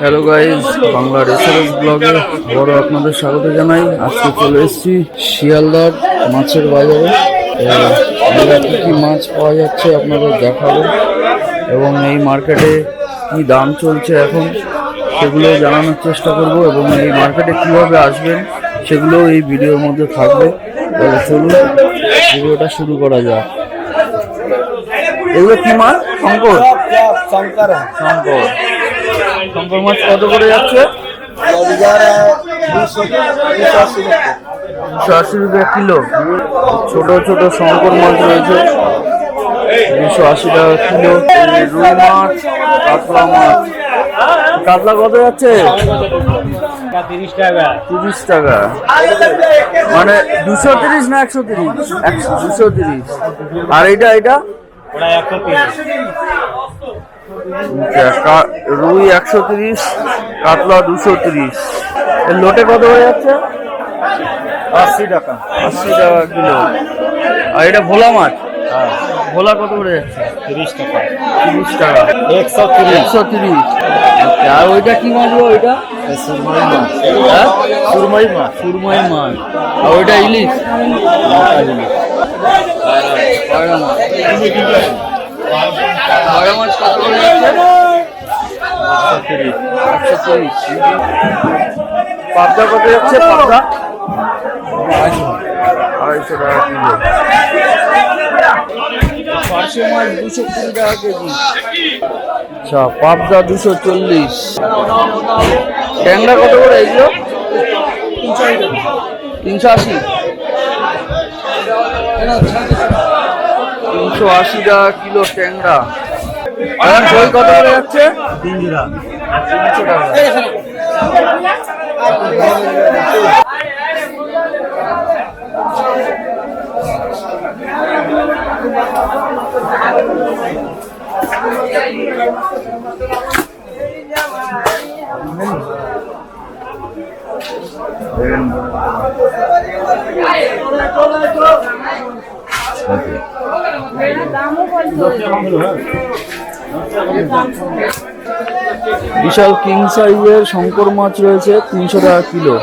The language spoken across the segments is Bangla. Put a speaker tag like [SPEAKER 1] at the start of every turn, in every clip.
[SPEAKER 1] হ্যালো গাইজ বাংলা রেসিডেন্স ব্লগে বড় আপনাদের স্বাগত জানাই। আজকে চলে এসেছি শিয়ালদার মাছের বাজারে। কী কী মাছ পাওয়া যাচ্ছে আপনাদের দেখাবো। এবং এই মার্কেটে কী দাম চলছে এখন সেগুলো জানানোর চেষ্টা করব এবং এই মার্কেটে কীভাবে আসবেন সেগুলো এই ভিডিওর মধ্যে থাকবে। এবং চলুন ভিডিওটা শুরু করা যাক। এগুলো কী মাছ? শঙ্কর। শঙ্কর। শঙ্কর মাছ কত করে যাচ্ছে? দুশো আশি রুপিয়া কিলো। ছোট ছোট শঙ্কর মাছ রয়েছে। দুশো আশি টাকা কিলো। রুই মাছ কাতলা মাছ। কাতলা কত যাচ্ছে?
[SPEAKER 2] তিরিশ টাকা।
[SPEAKER 1] মানে দুশো তিরিশ না একশো তিরিশ? দুশো তিরিশ। আর এটা এটা
[SPEAKER 2] একশো তিরিশ।
[SPEAKER 1] রুই একশো তিরিশ কাতলা দুশো তিরিশ। লোটে কত হয়ে যাচ্ছে?
[SPEAKER 2] আশি টাকা।
[SPEAKER 1] আশি টাকা কিলো। আর এটা ভোলা মাছ? ভোলা কত করে যাচ্ছে?
[SPEAKER 2] তিরিশ টাকা।
[SPEAKER 1] তিরিশ টাকা।
[SPEAKER 2] একশো তিরিশ।
[SPEAKER 1] একশো তিরিশ। আচ্ছা, আর ওইটা কি মাছ গো ওইটা?
[SPEAKER 2] সুরমাই মাছ।
[SPEAKER 1] হ্যাঁ?
[SPEAKER 2] সুরমাই মাছ।
[SPEAKER 1] সুরমাই মাছ। আর ওইটা ইলিশ? পায়রা মাছ মাছ কত করে পাবদা কত যাচ্ছে পাবদা আড়াইশো টাকা কিলো মাছ দুশো আচ্ছা দুশো চল্লিশ ট্যাংরা কত করে এইগুলো তিনশো আশি তিনশো আশি টাকা কিলো ট্যাংরা। আর দই কত করে যাচ্ছে? তিনশো টাকা। বিশাল কিং সাইজের শঙ্কর মাছ রয়েছে তিনশো টাকা কিলো।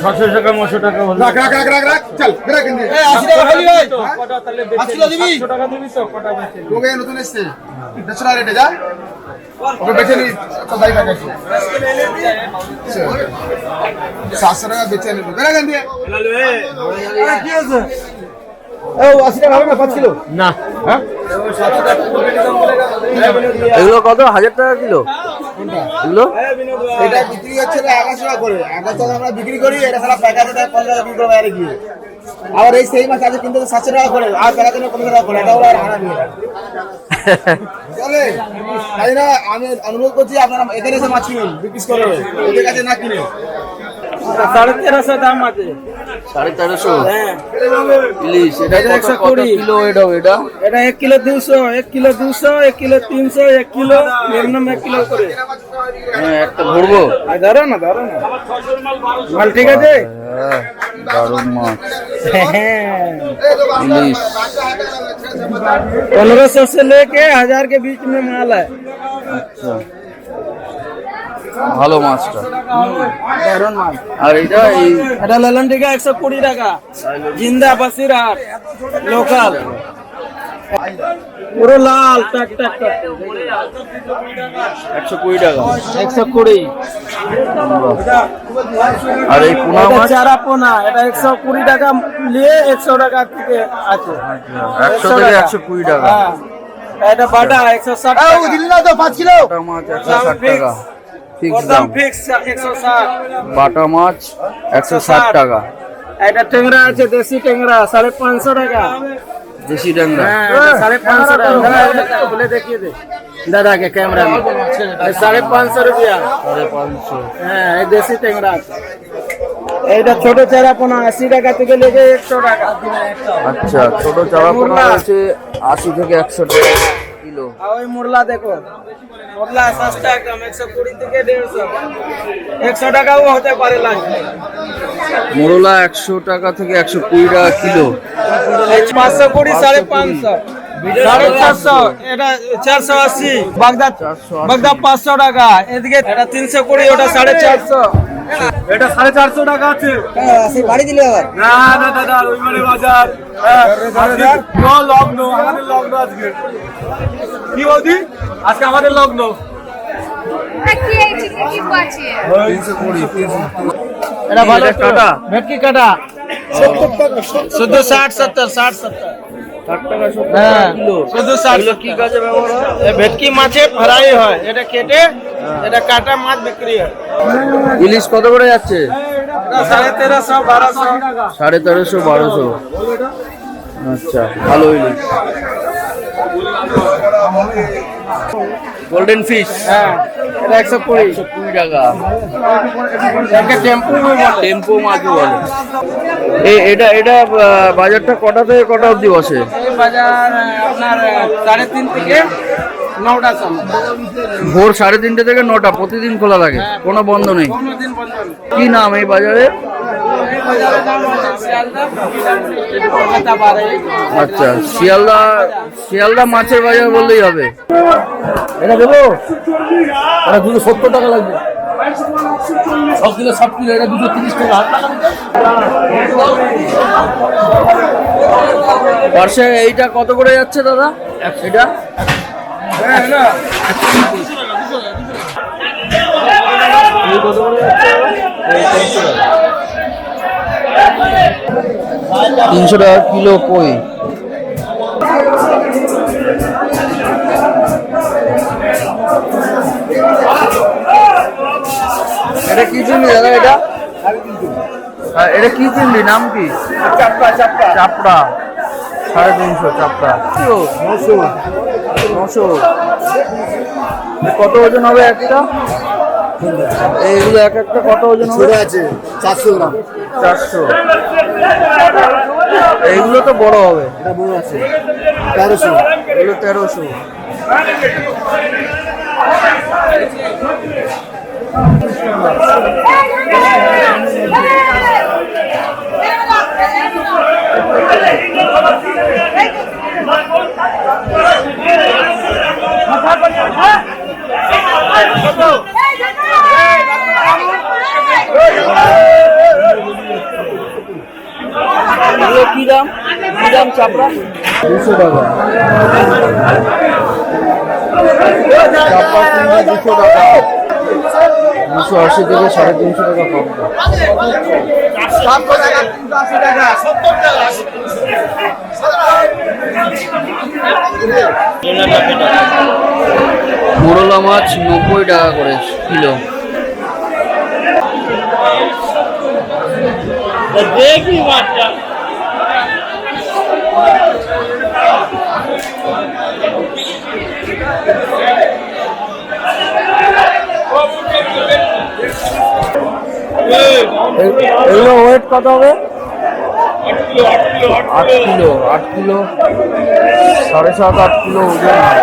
[SPEAKER 2] ছশো টাকা নশো টাকা
[SPEAKER 3] রাখ রাখ রাখ রাখ রাখ চল রাখ
[SPEAKER 2] আশি টাকা খালি ভাই।
[SPEAKER 3] পাঁচ কিলো দিবি?
[SPEAKER 2] টাকা দিবি তো কটা
[SPEAKER 3] নতুন এসছে। দেড়শো টাকা রেটে যা। ওকে বেছে নি তো কাছে সাতশো টাকা নেবে দিয়ে। কি আছে? হ্যাঁ?
[SPEAKER 1] এগুলো কত? হাজার টাকা কিলো? এগুলো?
[SPEAKER 3] এটা বিক্রি হচ্ছে টাকা করে। টাকা আমরা বিক্রি করি এটা সারা প্যাকেটে টাকা বিক্রি করে বাইরে গিয়ে। আবার এই সেই মাছ আছে কিন্তু সাতশো টাকা করে, আর তারা কেন পনেরো টাকা করে এটা ওরা আর হারা চলে, তাই না, আমি অনুরোধ করছি আপনারা এখানে এসে মাছ কিনুন, বিক্রি করে, ওদের কাছে না কিনে।
[SPEAKER 2] সাড়ে তেরোশো দাম আছে
[SPEAKER 1] সাড়ে তেরোশো
[SPEAKER 2] হ্যাঁ
[SPEAKER 1] ইলিশ এটা
[SPEAKER 2] এটা
[SPEAKER 1] কত
[SPEAKER 2] একশো
[SPEAKER 1] কত
[SPEAKER 2] কুড়ি।
[SPEAKER 1] কিলো এটা এটা
[SPEAKER 2] এটা এক কিলো দুশো এক কিলো দুশো এক কিলো তিনশো এক কিলো মিনিমাম এক কিলো করে
[SPEAKER 1] হ্যাঁ একটা ভরবো
[SPEAKER 2] আর ধরো না ধরো না মাল ঠিক আছে
[SPEAKER 1] হ্যাঁ দারুণ মাছ
[SPEAKER 2] হ্যাঁ
[SPEAKER 1] ইলিশ
[SPEAKER 2] पंद्रह सौ से लेके हजार के बीच में माल है
[SPEAKER 1] আচ্ছা ভালো মাছটা।
[SPEAKER 2] মাছ।
[SPEAKER 1] আর এটা এই
[SPEAKER 2] এটা লালন টিকা একশো কুড়ি টাকা। জিন্দা বাসির হাট লোকাল। পুরো লাল টাক টাক টাক।
[SPEAKER 1] একশো কুড়ি টাকা।
[SPEAKER 2] একশো কুড়ি।
[SPEAKER 1] আর এই পোনা মাছ?
[SPEAKER 2] চারা পোনা এটা একশো কুড়ি টাকা নিয়ে একশো টাকা থেকে আছে।
[SPEAKER 1] একশো থেকে একশো কুড়ি টাকা।
[SPEAKER 2] হ্যাঁ। এটা বাটা
[SPEAKER 3] দিল না তো কিলো?
[SPEAKER 1] একশো ষাট টাকা। ফিক্স
[SPEAKER 2] দাম
[SPEAKER 1] দাম
[SPEAKER 2] ফিক্স একশো ষাট
[SPEAKER 1] বাটা মাছ একশো ষাট টাকা
[SPEAKER 2] এটা টেংরা আছে দেশি টেংরা সাড়ে পাঁচশো টাকা
[SPEAKER 1] দেশি ডাংরা
[SPEAKER 2] হ্যাঁ, এটা साढ़े पाँच सौ रुपया बोले देखिए दे दादा के कैमरा में ये साढ़े पाँच सौ रुपया
[SPEAKER 1] সাড়ে পাঁচশো
[SPEAKER 2] হ্যাঁ এই দেশি ট্যাংরা এইটা ছোট চারা পোনা আশি টাকা থেকে লেগে একশো টাকা
[SPEAKER 1] আচ্ছা ছোট চারা পোনা রয়েছে আশি থেকে একশো টাকা কিলো।
[SPEAKER 2] ওই মোরলা দেখো। মোরলা সস্তা একদম একশো কুড়ি থেকে দেড়শো। একশো টাকাও হতে পারে লাস্ট
[SPEAKER 1] মোরলা একশো টাকা থেকে একশো কুড়ি টাকা কিলো।
[SPEAKER 2] পাঁচশো কুড়ি সাড়ে পাঁচশো। সাড়ে চারশো এটা চারশো আশি। বাগদা
[SPEAKER 1] 480
[SPEAKER 2] বাগদা পাঁচশো টাকা। এদিকে এটা তিনশো কুড়ি ওটা সাড়ে চারশো।
[SPEAKER 4] এটা সাড়ে চারশো টাকা আছে।
[SPEAKER 3] বাড়ি দিলে আবার।
[SPEAKER 4] না না দাদা রবিবারে বাজার। হ্যাঁ, আজকে ন লগ্ন আমাদের লগ্ন আজকে। কি বৌদি আজকে আমাদের লগ্ন।
[SPEAKER 5] কি এই চিকেন কি আছে
[SPEAKER 2] এটা ভালো
[SPEAKER 1] কাটা?
[SPEAKER 2] ভেটকি কাটা শুধু ষাট সত্তর ষাট সত্তর। হ্যাঁ।
[SPEAKER 1] হয়?
[SPEAKER 2] ভেটকি মাছে ফ্রাই হয়। এটা কেটে এটা কাটা মাছ বিক্রি হয়।
[SPEAKER 1] ইলিশ কত করে যাচ্ছে?
[SPEAKER 2] সাড়ে তেরোশো বারোশো।
[SPEAKER 1] সাড়ে তেরোশো বারোশো। আচ্ছা ভালো ইলিশ গোল্ডেন ফিশ
[SPEAKER 2] হ্যাঁ এটা একশো কুড়ি।
[SPEAKER 1] কুড়ি টাকা।
[SPEAKER 2] টেম্পু বলে।
[SPEAKER 1] মাছ বলে। এটা এটা বাজারটা কটা থেকে কটা অবধি বসে?
[SPEAKER 2] বাজার আপনার সাড়ে তিন থেকে নটা
[SPEAKER 1] ভোর সাড়ে তিনটে থেকে নটা প্রতিদিন খোলা থাকে? কোনো বন্ধ নেই?
[SPEAKER 2] কোনো বন্ধ নেই।
[SPEAKER 1] কি নাম এই বাজারে আচ্ছা শিয়ালদা শিয়ালদা মাছের বাজার বললেই হবে।
[SPEAKER 4] এটা দেবো? এটা দুশো সত্তর টাকা লাগবে। সব কিলো এটা দুশো তিরিশ টাকা।
[SPEAKER 1] বর্ষে এইটা কত করে যাচ্ছে দাদা? এটা? কত করে যাচ্ছে তিনশো টাকা কিলো কই? এটা কি চিংড়ি দাদা এটা? হ্যাঁ, এটা কি চিংড়ি নাম কি? চাপড়া চাপড়া। চাপড়া। সাড়ে তিনশো চাপড়া। নশো নশো কত ওজন হবে একটা? এইগুলো এক একটা কত ওজন হবে
[SPEAKER 3] আছে চারশো গ্রাম
[SPEAKER 1] চারশো এইগুলো তো বড় হবে
[SPEAKER 3] এটা বড় আছে তেরোশো
[SPEAKER 1] এগুলো তেরোশো চাপড়া দুশো টাকা চাপড়া দুশো টাকা দুশো আশি থেকে সাড়ে তিনশো টাকা মোরলা মাছ নব্বই টাকা করে কিলো। এগুলো ওয়েট কত হবে আট কিলো আট কিলো সাড়ে সাত আট কিলো ওজন হয়।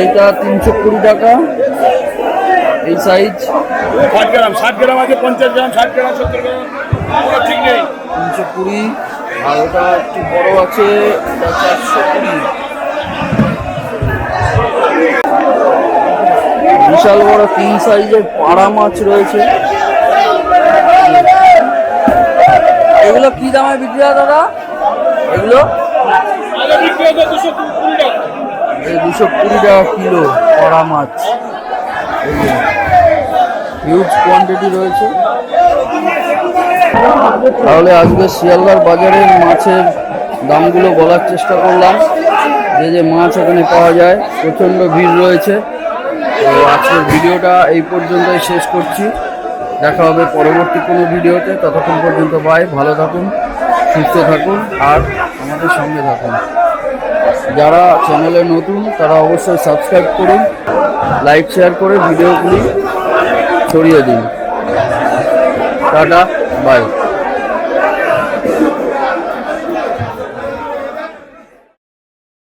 [SPEAKER 1] এইটা তিনশো কুড়ি টাকা। এই সাইজ
[SPEAKER 4] ষাট গ্রাম ষাট গ্রাম আছে পঞ্চাশ গ্রাম ষাট গ্রাম সত্তর গ্রাম। ঠিক নেই।
[SPEAKER 1] তিনশো কুড়ি। আর ওটা একটু বড় আছে চারশো কুড়ি। বিশাল বড় তিন সাইজের পাড়া মাছ রয়েছে। এগুলো কি দামে বিক্রি হয় দাদা? এগুলো? দুশো কুড়ি টাকা কিলো পাড়া মাছ। হিউজ কোয়ান্টিটি রয়েছে। তাহলে আজকে শিয়ালদার বাজারের মাছের দামগুলো বলার চেষ্টা করলাম। যে যে মাছ এখানে পাওয়া যায়, প্রচণ্ড ভিড় রয়েছে। তো আজকের ভিডিওটা এই পর্যন্তই শেষ করছি। দেখা হবে পরবর্তী কোনো ভিডিওতে। ততক্ষণ পর্যন্ত বাই ভালো থাকুন, সুস্থ থাকুন, আর আমাদের সঙ্গে থাকুন। যারা চ্যানেলে নতুন, তারা অবশ্যই সাবস্ক্রাইব করুন লাইক শেয়ার করে ভিডিওগুলি ছড়িয়ে দিন। Tata bye